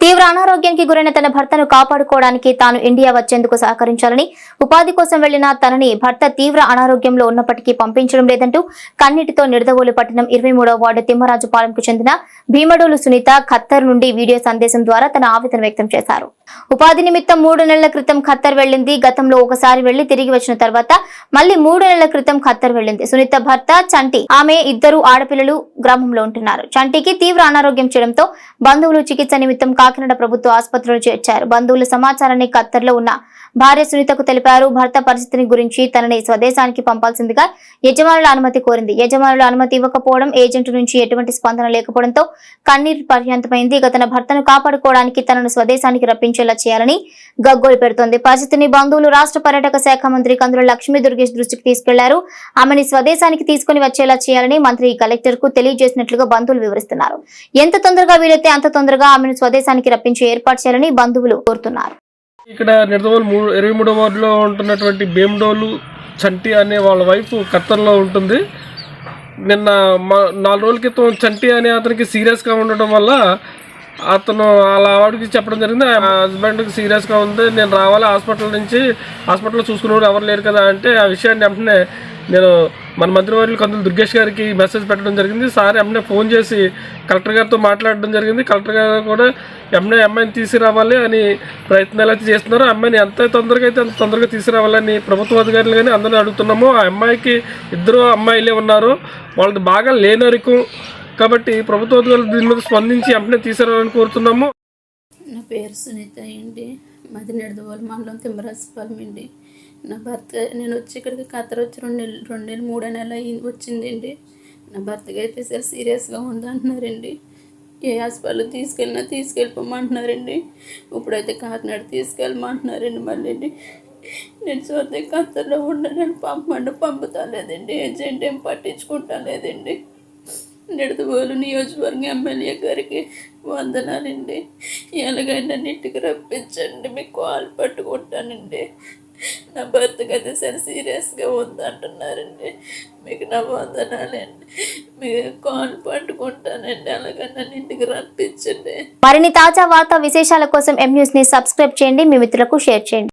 తీవ్ర అనారోగ్యానికి గురైన తన భర్తను కాపాడుకోవడానికి తాను ఇండియా వచ్చేందుకు సహకరించాలని ఉపాధి కోసం వెళ్ళిన తనని భర్త తీవ్ర అనారోగ్యంలో ఉన్నప్పటికీ పంపించడం లేదంటూ కన్నీటితో నిడదవోలు పట్టణం ఇరవై మూడవ వార్డు తిమ్మరాజుపాలెంకు చెందిన భీమడోలు సునీత ఖత్తర్ నుండి వీడియో సందేశం ద్వారా తన ఆవేదన వ్యక్తం చేశారు. ఉపాధి నిమిత్తం మూడు నెలల క్రితం ఖత్తర్ వెళ్ళింది గతంలో ఒకసారి వెళ్ళి తిరిగి వచ్చిన తర్వాత మళ్ళీ మూడు నెలల క్రితం ఖత్తర్ వెళ్ళింది సునీత భర్త చంటి ఆమె ఇద్దరు ఆడపిల్లలు గ్రామంలో ఉంటున్నారు. చంటికి తీవ్ర అనారోగ్యం చేయడంతో బంధువులు చికిత్స నిమిత్తం కాకినాడ ప్రభుత్వ ఆసుపత్రిలో చేర్చారు. బంధువుల సమాచారాన్ని ఖత్తర్లో ఉన్న భార్య సునీతకు తెలిపారు. భర్త పరిస్థితిని గురించి తనని స్వదేశానికి పంపాల్సిందిగా యజమానుల అనుమతి కోరింది. యజమానుల అనుమతి ఇవ్వకపోవడం ఏజెంట్ నుంచి ఎటువంటి స్పందన లేకపోవడంతో కన్నీరు పర్యంతమైంది. ఇక తన భర్తను కాపాడుకోవడానికి తనను స్వదేశానికి రప్పించేలా చేయాలని గగ్గోలు పెడుతోంది. పరిస్థితిని బంధువులు రాష్ట్ర పర్యాటక శాఖ మంత్రి కందుల లక్ష్మీ దుర్గేష్ దృష్టికి తీసుకెళ్ళారు. ఆమెని స్వదేశానికి తీసుకుని వచ్చేలా చేయాలని మంత్రి కలెక్టర్కు తెలియజేసినట్లుగా బంధువులు వివరిస్తున్నారు. ఎంత తొందరగా వీలైతే అంత తొందరగా ఆమెను స్వదేశానికి రప్పించి ఏర్పాటు చేయాలని బంధువులు కోరుతున్నారు. ఇక్కడ నిర్దవోలు మూడు ఇరవై మూడో వార్డులో ఉంటున్నటువంటి భీమడోలు చంటి అనే వాళ్ళ వైఫ్ ఖత్తర్లో ఉంటుంది. నిన్న మా నాలుగు రోజుల క్రితం చంటి అనే అతనికి సీరియస్గా ఉండటం వల్ల అతను వాళ్ళ ఆవిడకి చెప్పడం జరిగింది. ఆ హస్బెండ్కి సీరియస్గా ఉంది నేను రావాలి హాస్పిటల్ నుంచి. హాస్పిటల్లో చూసుకునే ఎవరు లేరు కదా అంటే ఆ విషయాన్ని వెంటనే నేను మన మంత్రివర్యులు కందులు దుర్గేష్ గారికి మెసేజ్ పెట్టడం జరిగింది. సార్ వెంటనే ఫోన్ చేసి కలెక్టర్ గారితో మాట్లాడడం జరిగింది. కలెక్టర్ గారు కూడా వెంటనే అమ్మాయిని తీసుకురావాలి అని ప్రయత్నాలు అయితే చేస్తున్నారు. అమ్మాయిని ఎంత తొందరగా అయితే అంత తొందరగా తీసుకురావాలని ప్రభుత్వ అధికారులు కానీ అందరిని అడుగుతున్నాము. ఆ అమ్మాయికి ఇద్దరు అమ్మాయిలే ఉన్నారు. వాళ్ళది బాగా లేనరికం. కాబట్టి ప్రభుత్వ అధికారులు దీని మీద స్పందించి వెంటనే తీసుకురావాలని కోరుతున్నాము. నా పేరు సునీత అండి. మాది నిడదవోలు మండలం తిమ్మరాజపాలెం అండి. నా భర్త నేను వచ్చి ఇక్కడికి ఖతర్ వచ్చి రెండు నెలలు రెండు నెలలు మూడో నెల అయింది వచ్చిందండి. నా భర్తకి అయితే చాలా సీరియస్గా ఉందంటున్నారండి ఏ హాస్పిటల్ తీసుకెళ్ళినా తీసుకెళ్ళిపోమంటున్నారండి. ఇప్పుడైతే కాకినాడ తీసుకెళ్ళమంటున్నారండి మళ్ళీ నేను చూస్తే ఖత్తర్లో ఉండనని పంపమంటే పంపుతా లేదండి ఏజెంట్ ఏం పట్టించుకుంటా లేదండి నిడదవోలు నియోజకవర్గం ఎమ్మెల్యే గారికి వందనాలండి. ఎలాగైనా ఇంటికి రప్పించండి. మీకు కాలు పట్టుకుంటానండి. నా భర్త అయితే సరే సీరియస్గా ఉందంటున్నారండి మీకు నా వందనాలండి. మీకు కాన్ పట్టుకుంటానండి అలాగైనా ఇంటికి రప్పించండి. మరిన్ని తాజా వార్తా విశేషాల కోసం ఎం ని సబ్స్క్రైబ్ చేయండి. మీ మిత్రులకు షేర్ చేయండి.